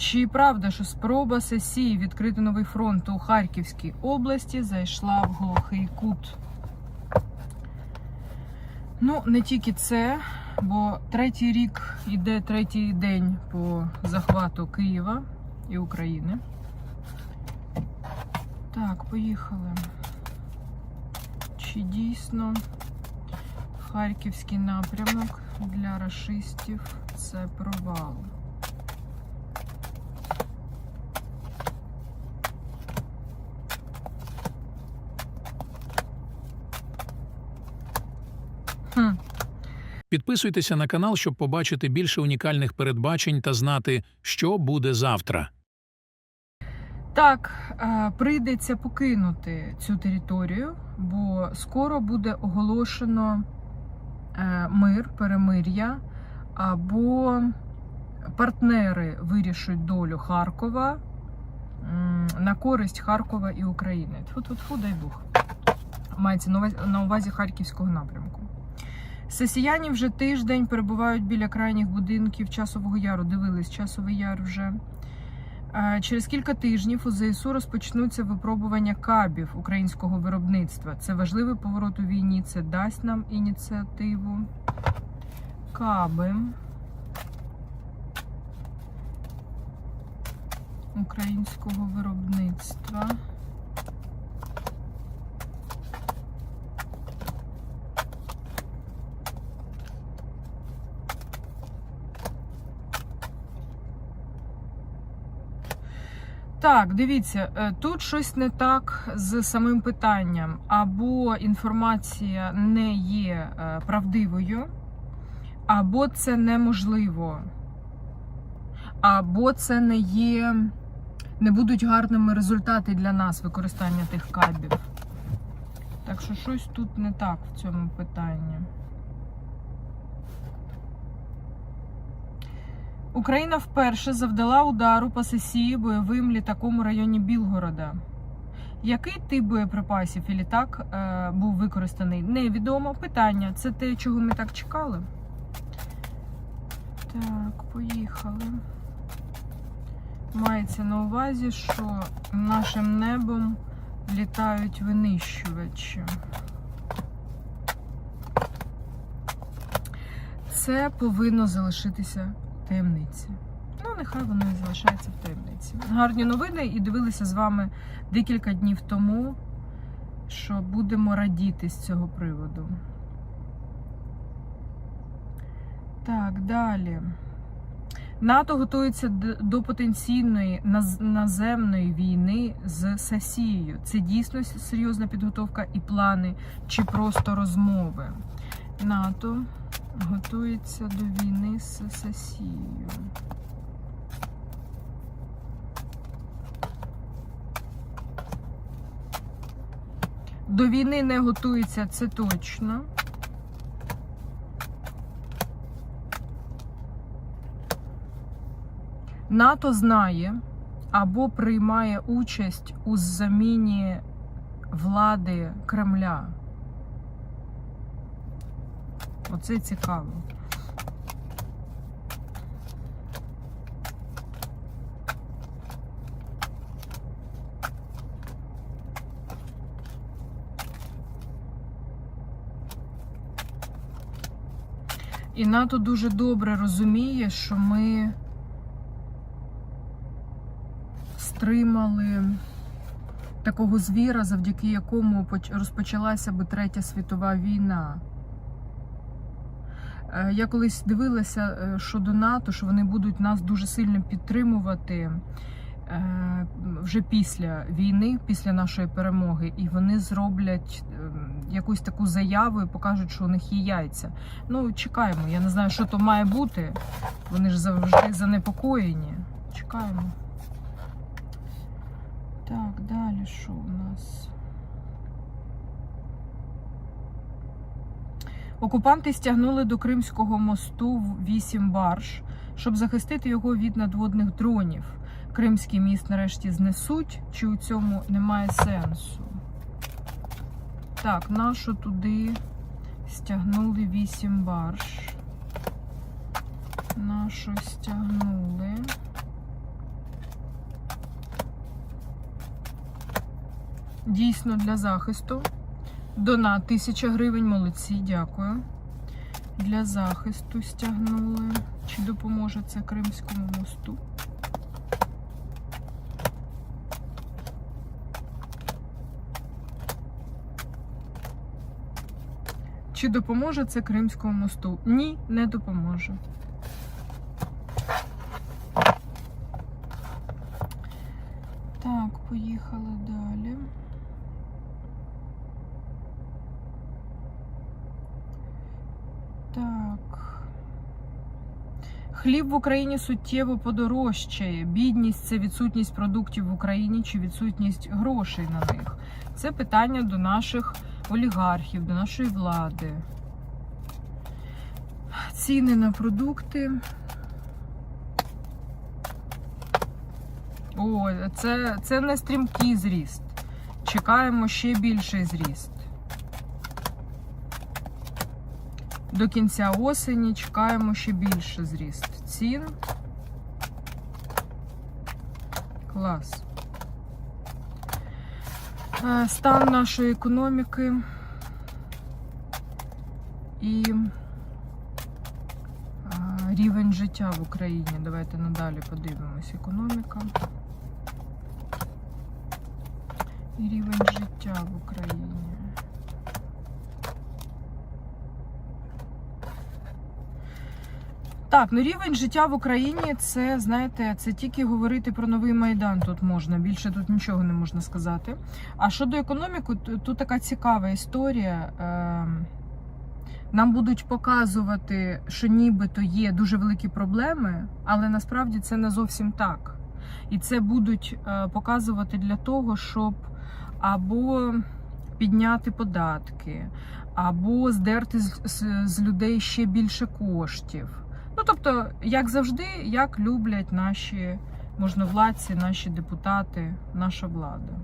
Чи правда, що спроба сесії відкрити новий фронт у Харківській області зайшла в глухий кут? Ну, не тільки це, бо третій рік іде третій день по захвату Києва і України. Так, поїхали. Чи дійсно Харківський напрямок для рашистів це провал? Підписуйтеся на канал, щоб побачити більше унікальних передбачень та знати, що буде завтра. Так, е, прийдеться покинути цю територію, бо скоро буде оголошено е, мир, перемир'я, або партнери вирішать долю Харкова на користь Харкова і України. Тфу-тфу-тфу, дай Бог. Мається на увазі Харківського напрямку. Сесіяні вже тиждень перебувають біля крайніх будинків Часового Яру. Дивились Часовий Яр вже. Е, Через кілька тижнів у ЗСУ розпочнуться випробування кабів українського виробництва. Це важливий поворот у війні. Це дасть нам ініціативу. Каби. Українського виробництва. Так, дивіться, е, тут щось не так з самим питанням. Або інформація не є е, правдивою, або це неможливо, або це не є, не будуть гарними результати для нас використання тих кабів. Так що щось тут не так в цьому питанні. Україна вперше завдала удару по сесії бойовим літаком у районі Білгорода. Який тип боєприпасів і літак е, був використаний, невідомо. Питання це те, чого ми так чекали. Так, поїхали. Мається на увазі, що нашим небом літають винищувачі. Це повинно залишитися таємниці. Ну, нехай воно і залишається в таємниці. Гарні новини і дивилися з вами декілька днів тому, що будемо радіти з цього приводу. Так, далі. НАТО готується до потенційної наземної війни з Сасією. Це дійсно серйозна підготовка і плани, чи просто розмови. НАТО готується до війни з Сасією. До війни не готується, це точно. НАТО знає або приймає участь у заміні влади Кремля. Оце цікаво. І НАТО дуже добре розуміє, що ми стримали такого звіра, завдяки якому поч- розпочалася би Третя світова війна. Е, Я колись дивилася е, щодо НАТО, що вони будуть нас дуже сильно підтримувати е, вже після війни, після нашої перемоги, і вони зроблять якусь таку заяву і покажуть, що у них є яйця. Ну, чекаємо. Я не знаю, що то має бути. Вони ж завжди занепокоєні. Чекаємо. Так, далі що у нас? Окупанти стягнули до Кримського мосту вісім барж, щоб захистити його від надводних дронів. Кримський міст нарешті знесуть, чи у цьому немає сенсу? Так, нашу туди стягнули вісім барж. Нашу стягнули. Дійсно для захисту. Донат 1000 гривень, молодці, дякую. Для захисту стягнули. Чи допоможе це Кримському мосту? Чи допоможе це Кримському мосту? Ні, не допоможе. Так, поїхали далі. Так. Хліб в Україні суттєво подорожчає. Бідність це відсутність продуктів в Україні чи відсутність грошей на них. Це питання до наших олігархів, до нашої влади. Ціни на продукти. О, це, це не стрімкий зріст. Чекаємо ще більший зріст. До кінця осені чекаємо ще більше зріст цін. Клас. Е, Стан нашої економіки і е, рівень життя в Україні. Давайте надалі подивимось. Економіка. І рівень життя в Україні. Так, ну рівень життя в Україні це, знаєте, це тільки говорити про новий майдан тут можна. Більше тут нічого не можна сказати. А щодо економіки, тут така цікава історія. Ем, Нам будуть показувати, що нібито є дуже великі проблеми, але насправді це не зовсім так. І це будуть е, показувати для того, щоб або підняти податки, або здерти з, людей ще більше коштів. Ну, тобто, як завжди, як люблять наші можновладці, наші депутати, наша влада.